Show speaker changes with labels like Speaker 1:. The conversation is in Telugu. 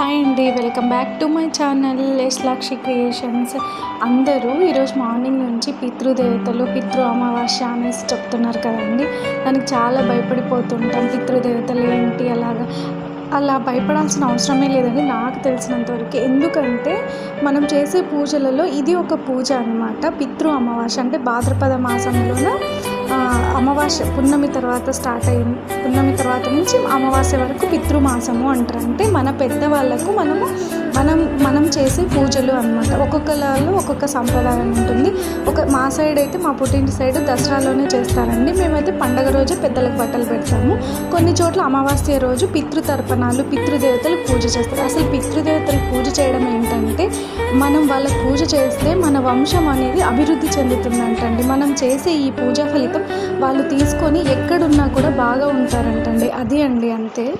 Speaker 1: హాయ్ అండి welcome back to my channel Lakshi creations అందరూ ఈరోజు మార్నింగ్ నుంచి పితృదేవతలు పితృ అమావాస్య అనేసి చెప్తున్నారు కదండి. దానికి చాలా భయపడిపోతుంటాం పితృదేవతలు ఏంటి అలాగా. అలా భయపడాల్సిన అవసరమే లేదండి నాకు తెలిసినంతవరకు. ఎందుకంటే మనం చేసే పూజలలో ఇది ఒక పూజ అనమాట పితృ అమావాస్య అంటే భాద్రపద మాసంలోన అమావాస్య పున్నమి తర్వాత స్టార్ట్ అయింది పున్నమి తర్వాత నుంచి అమావాస్య వరకు పితృమాసము అంటారు. అంటే మన పెద్దవాళ్ళకు మనము మనం మనం చేసే పూజలు అనమాట ఒక్కొక్కలలో ఒక్కొక్క సంప్రదాయం ఉంటుంది. ఒక మా సైడ్ అయితే మా పుట్టింటి సైడ్ దసరాలోనే చేస్తారండి. మేమైతే పండగ రోజే పెద్దలకు బట్టలు పెడతాము. కొన్ని చోట్ల అమావాస్య రోజు పితృతర్పణాలు పితృదేవతలకు పూజ చేస్తారు. అసలు పితృదేవతలకు పూజ చేయడం మనం వాళ్ళకి పూజ చేస్తే మన వంశం అనేది అభివృద్ధి చెందుతుందంటండి. మనం చేసే ఈ పూజా ఫలితం వాళ్ళు తీసుకొని ఎక్కడున్నా కూడా బాగా ఉంటారంటండి. అది అండి అంతే.